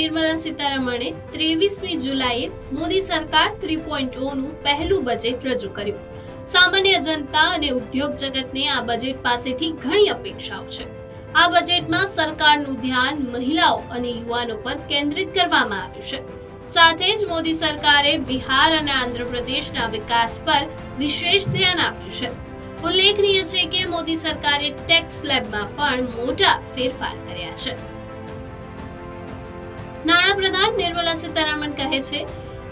નિર્મલા સીતારમણે ત્રેવીસમી જુલાઈએ મોદી સરકાર થ્રી પોઈન્ટ ઓનું પહેલું બજેટ રજૂ કર્યું. સામાન્ય જનતા અને ઉદ્યોગ જગતને આ બજેટ પાસેથી ઘણી અપેક્ષાઓ છે. આ બજેટમાં સરકારનું ધ્યાન મહિલાઓ અને યુવાનો પર કેન્દ્રિત કરવામાં આવ્યું છે. સાથે જ મોદી સરકારે બિહાર અને આંધ્રપ્રદેશના વિકાસ પર વિશેષ ધ્યાન આપ્યું છે. ઉલ્લેખનીય છે કે મોદી સરકારે ટેક્સ સ્લેબમાં પણ મોટા ફેરફાર કર્યા છે. નાણાપ્રધાન નિર્મલા સીતારામન કહે છે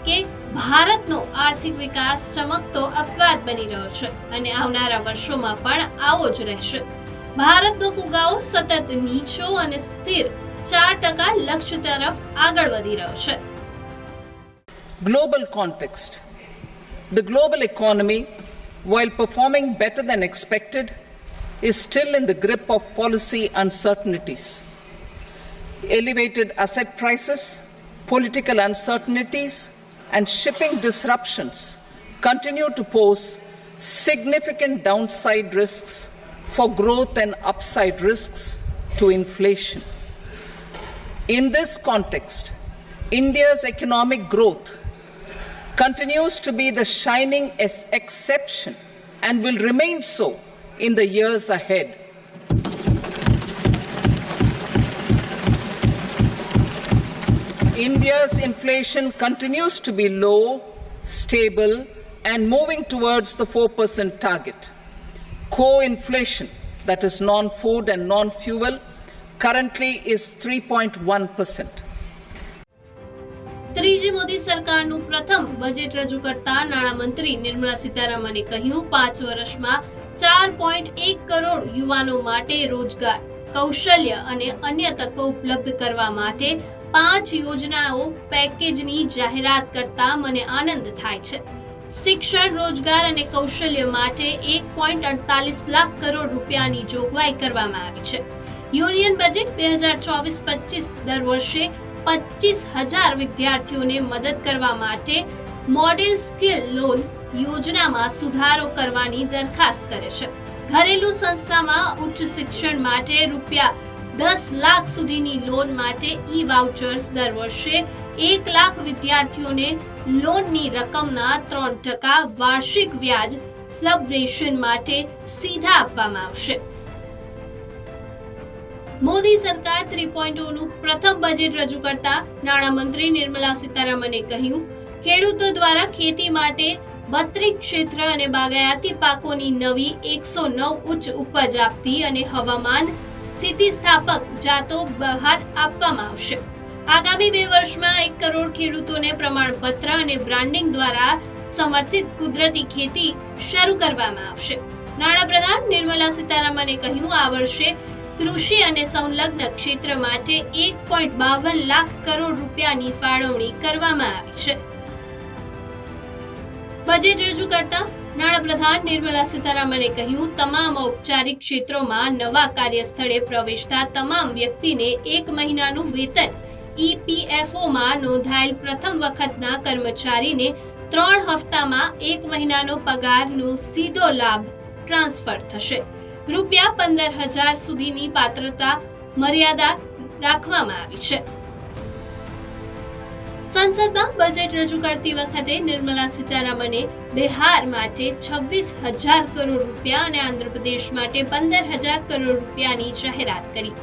કે ભારતનો આર્થિક વિકાસ ચમકતો અપવાદ બની રહ્યો છે અને આવનારા વર્ષોમાં પણ આવો જ રહેશે. ભારતનો ફુગાવો સતત નીચો અને સ્થિર ચાર ટકા લક્ષ્ય તરફ આગળ વધી રહ્યો છે. Global context The global economy, while performing better than expected, is still in the grip of policy uncertainties. Elevated asset prices, political uncertainties, and shipping disruptions continue to pose significant downside risks for growth and upside risks to inflation. In this context, India's economic growth continues to be the shining exception and will remain so in the years ahead. India's inflation continues to be low, stable, and moving towards the 4% target. Core inflation, that is non food and non fuel, currently is 3.1%. ત્રીજી મોદી સરકારનું પ્રથમ budget રજૂ કરતા નાણામંત્રી નિર્મલા સીતારામને કહ્યું પાંચ વર્ષમાં ચાર પોઈન્ટ એક કરોડ યુવાનો માટે રોજગાર કૌશલ્ય અને અન્ય તકો ઉપલબ્ધ કરવા માટે પાંચ યોજનાઓ પેકેજની જાહેરાત કરતા મને આનંદ થાય છે. શિક્ષણ, રોજગાર અને કૌશલ્ય માટે એક પોઈન્ટ અડતાલીસ લાખ કરોડ રૂપિયાની જોગવાઈ કરવામાં આવી છે. યુનિયન બજેટ બે હજાર ચોવીસ પચીસ દર વર્ષે પચીસ હજાર વિદ્યાર્થીઓને મદદ કરવા માટે મોડેલ સ્કિલ લોન યોજનામાં સુધારો કરવાની દરખાસ્ત કરે છે. ઘરેલુ સંસ્થામાં ઉચ્ચ શિક્ષણ માટે રૂપિયા દસ લાખ સુધીની લોન માટે ઈ વાઉચર્સ દર વર્ષે એક લાખ વિદ્યાર્થીઓને લોનની રકમના ત્રણ ટકા વાર્ષિક વ્યાજ સબવેશન માટે સીધા આપવામાં આવશે. મોદી સરકાર થ્રી પોઈન્ટનું પ્રથમ બજેટ રજૂ કરતા નાણામંત્રી નિર્મલા સીતારામને કહ્યું, ખેડૂતો દ્વારા ખેતી માટે બત્રી ક્ષેત્ર અને બાગાયતી પાકોની નવી એકસો નવ ઉચ્ચ ઉપજ આપતી અને હવામાન સ્થિતિસ્થાપક જાતો બહાર આપવામાં આવશે. આગામી બે વર્ષમાં એક કરોડ ખેડૂતોને પ્રમાણપત્ર અને બ્રાન્ડિંગ દ્વારા સમર્થિત કુદરતી ખેતી શરૂ કરવામાં આવશે. નાણાપ્રધાન નિર્મલા સીતારામને કહ્યું, આ વર્ષે કૃષિ અને સંલગ્ન ક્ષેત્ર માટે એક પોઈન્ટ બાવન લાખ કરોડ રૂપિયાની ફાળવણી કરવામાં આવી છે. બજેટ રજૂ કરતા નાણાપ્રધાન નિર્મલા સીતારામને કહ્યું, તમામ ઔપચારિક ક્ષેત્રોમાં નવા કાર્યસ્થળે પ્રવેશતા તમામ વ્યક્તિને એક મહિનાનું વેતન ઈપીએફઓમાં નોંધાયેલ પ્રથમ વખતના કર્મચારીને ત્રણ હપ્તામાં એક મહિનાનો પગારનો સીધો લાભ ટ્રાન્સફર થશે. રૂપિયા પંદર હજાર સુધીની પાત્રતા મર્યાદા રાખવામાં આવી છે. સંસદમાં બજેટ રજૂ કરતી વખતે નિર્મલા સીતારામને બિહાર માટે છવ્વીસ હજાર કરોડ રૂપિયા અને આંધ્રપ્રદેશ માટે પંદર હજાર કરોડ રૂપિયાની જાહેરાત કરી.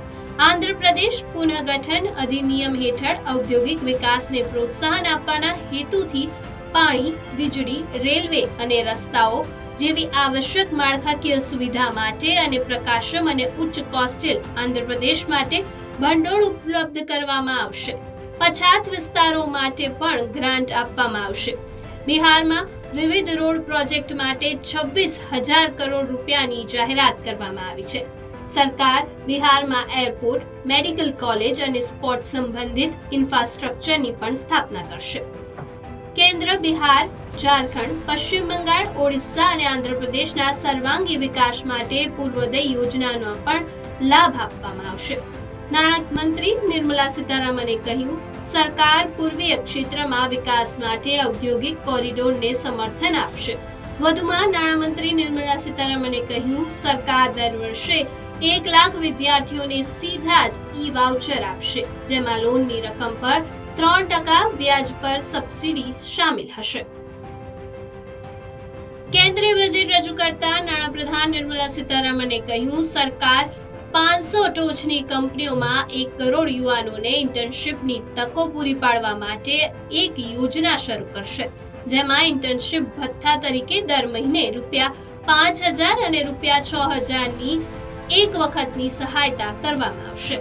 આંધ્રપ્રદેશ પુનઃગઠન અધિનિયમ હેઠળ ઔદ્યોગિક વિકાસને પ્રોત્સાહન આપવાના હેતુથી પાણી, વીજળી, રેલવે અને રસ્તાઓ જેવી આવશ્યક માળખાકીય સુવિધા માટે અને પ્રકાશમ અને ઉચ્ચ કોસ્ટેલ આંધ્રપ્રદેશ માટે ભંડોળ ઉપલબ્ધ કરવામાં આવશે. પછાત વિસ્તારો માટે પણ ગ્રાન્ટ આપવામાં આવશે. બિહારમાં વિવિધ રોડ પ્રોજેક્ટ માટે છવ્વીસ હજાર કરોડ રૂપિયાની જાહેરાત કરવામાં આવી છે. સરકાર બિહારમાં એરપોર્ટ, મેડિકલ કોલેજ અને સ્પોર્ટ સંબંધિત ઇન્ફ્રાસ્ટ્રક્ચરની પણ સ્થાપના કરશે. કેન્દ્ર બિહાર, ઝારખંડ, પશ્ચિમ બંગાળ, ઓડિશા અને આંધ્રપ્રદેશના સર્વાંગી વિકાસ માટે પૂર્વોદય યોજનાનો પણ લાભ આપવામાં આવશે. નાણામંત્રી નિર્મલા સીતારામને કહ્યું, સરકાર પૂર્વીય ક્ષેત્રમાં વિકાસ માટે ઔદ્યોગિક કોરિડોરને સમર્થન આપશે. વધુમાં નાણામંત્રી નિર્મલા સીતારામને કહ્યું, સરકાર દર વર્ષે એક લાખ વિદ્યાર્થીઓને સીધા જ ઈ વાઉચર આપશે, જેમાં લોનની રકમ પર ત્રણ ટકા વ્યાજ પર સબસિડી સામેલ હશે. કેન્દ્રીય બજેટ રજૂ કરતા નાણાપ્રધાન નિર્મલા સીતારામને કહ્યું, સરકાર પાંચસો ટોચની કંપનીઓમાં એક કરોડ યુવાનોને ઇન્ટર્નશીપની તકો પૂરી પાડવા માટે એક યોજના શરૂ કરશે, જેમાં ઇન્ટર્નશીપ ભથ્થા તરીકે દર મહિને રૂપિયા પાંચ હજાર અને રૂપિયા છ હજારની એક વખતની સહાયતા કરવામાં આવશે.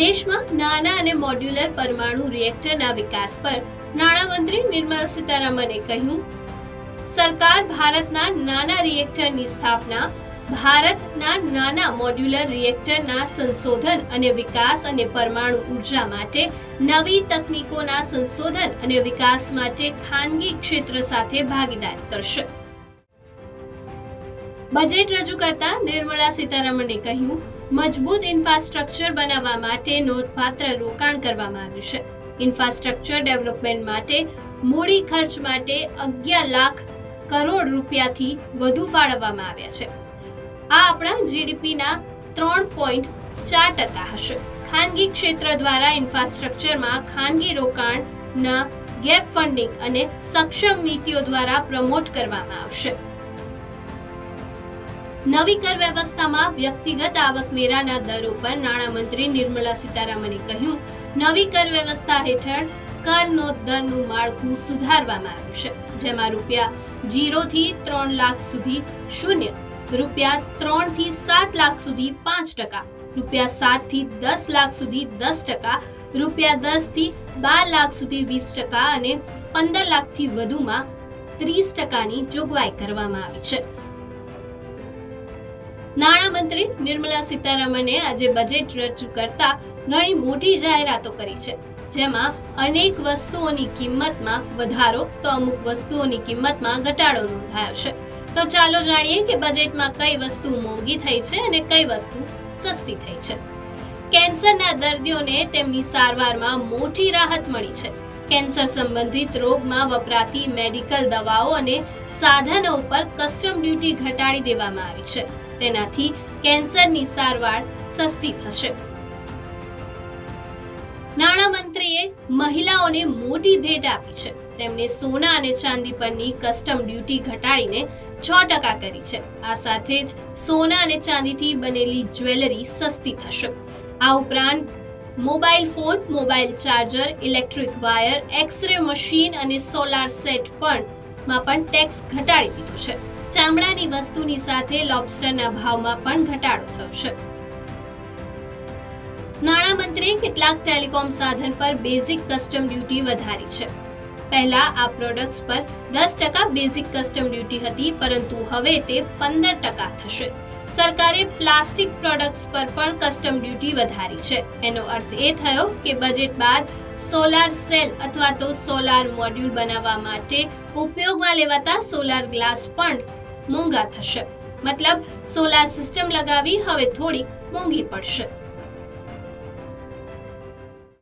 દેશમાં નાના અને મોડ્યુલર પરમાણુ રિએક્ટરના વિકાસ પર નાણામંત્રી નિર્મલા સીતારામને કહ્યું, સરકાર ભારતના નાના રિએક્ટરની સ્થાપના ભારતના નાના મોડ્યુલર રિએક્ટરના સંશોધન અને વિકાસ અને પરમાણુ ઊર્જા માટે નવી તકનીકોના સંશોધન અને વિકાસ માટે ખાનગી ક્ષેત્ર સાથે ભાગીદારી કરશે. બજેટ રજૂ કરતા નિર્મલા સીતારમણે કહ્યું, મજબૂત ઇન્ફ્રાસ્ટ્રક્ચર બનાવવા માટે નોંધપાત્ર રોકાણ કરવામાં આવ્યું છે. ઇન્ફ્રાસ્ટ્રક્ચર ડેવલપમેન્ટ માટે મૂડી ખર્ચ માટે અગિયાર લાખ કરોડ રૂપિયાથી વધુ ફાળવવામાં આવ્યા છે. આ આપણા જીડીપીના ત્રણ પોઈન્ટ ચાર ટકા હશે. ખાનગી ક્ષેત્ર દ્વારા ઇન્ફ્રાસ્ટ્રક્ચરમાં ખાનગી રોકાણના ગેપ ફંડિંગ અને સક્ષમ નીતિઓ દ્વારા પ્રમોટ કરવામાં આવશે. નવી કર વ્યવસ્થામાં વ્યક્તિગત આવકવેરાના દર ઉપર નાણામંત્રી નિર્મલા સીતારામને કહ્યું, નવી કર વ્યવસ્થા હેઠળ કરનો દરનું માળખું સુધારવામાં આવ્યું છે, જેમાં રૂપિયા જીરોથી ત્રણ લાખ સુધી શૂન્ય રૂપિયા ત્રણથી સાત લાખ સુધી પાંચ ટકા, રૂપિયા સાતથી દસ લાખ સુધી દસ ટકા, રૂપિયા દસથી બાર લાખ સુધી વીસ ટકા અને પંદર લાખથી વધુમાં ત્રીસ ટકાની જોગવાઈ કરવામાં આવી છે. નાણામંત્રી નિર્મલા સીતારમણે આજે બજેટ રજૂ કરતા ઘણી મોટી જાહેરાતો કરી છે, જેમાં અનેક વસ્તુઓની કિંમતમાં વધારો તો અમુક વસ્તુઓની કિંમતમાં ઘટાડો નોંધાયો છે. તો ચાલો જાણીએ કે બજેટમાં કઈ વસ્તુ મોંઘી થઈ છે અને કઈ વસ્તુ સસ્તી થઈ છે. કેન્સરના દર્દીઓને તેમની સારવારમાં મોટી રાહત મળી છે. કેન્સર સંબંધિત રોગમાં વપરાતી મેડિકલ દવાઓ અને સાધનો ઉપર કસ્ટમ ડ્યુટી ઘટાડી દેવામાં આવી છે. તેનાથી કેન્સરની સારવાર સસ્તી થશે. નાણામંત્રીએ મહિલાઓને મોટી ભેટ આપી છે. તેમણે સોના અને ચાંદી પરની કસ્ટમ ડ્યુટી ઘટાડીને છ ટકા કરી છે. આ સાથે જ સોના અને ચાંદીથી બનેલી જ્વેલરી સસ્તી થશે. આ ઉપરાંત mobile phone mobile charger electric wire X ray machine અને સોલાર સેટ પણ માં પણ ટેક્સ ઘટાડી દીધો છે. ચામડાની વસ્તુની સાથે લોબસ્ટરના ભાવમાં પણ ઘટાડો થયો છે. નાણામંત્રીએ કેટલાક ટેલિકોમ સાધન પર બેઝિક કસ્ટમ ડ્યુટી વધારી છે. પહેલા આ પ્રોડક્ટ્સ પર દસ ટકા બેઝિક કસ્ટમ ડ્યુટી હતી, પરંતુ હવે તે પંદર ટકા થશે. સરકારે પ્લાસ્ટિક પ્રોડક્ટ્સ પર પણ કસ્ટમ ડ્યુટી વધારી છે. એનો અર્થ એ થયો કે બજેટ બાદ સોલાર સેલ અથવા તો સોલાર મોડ્યુલ બનાવવા માટે ઉપયોગમાં લેવાતા સોલાર ગ્લાસ પણ મોંઘા થશે. મતલબ સોલાર સિસ્ટમ લગાવી હવે થોડી મોંઘી પડશે.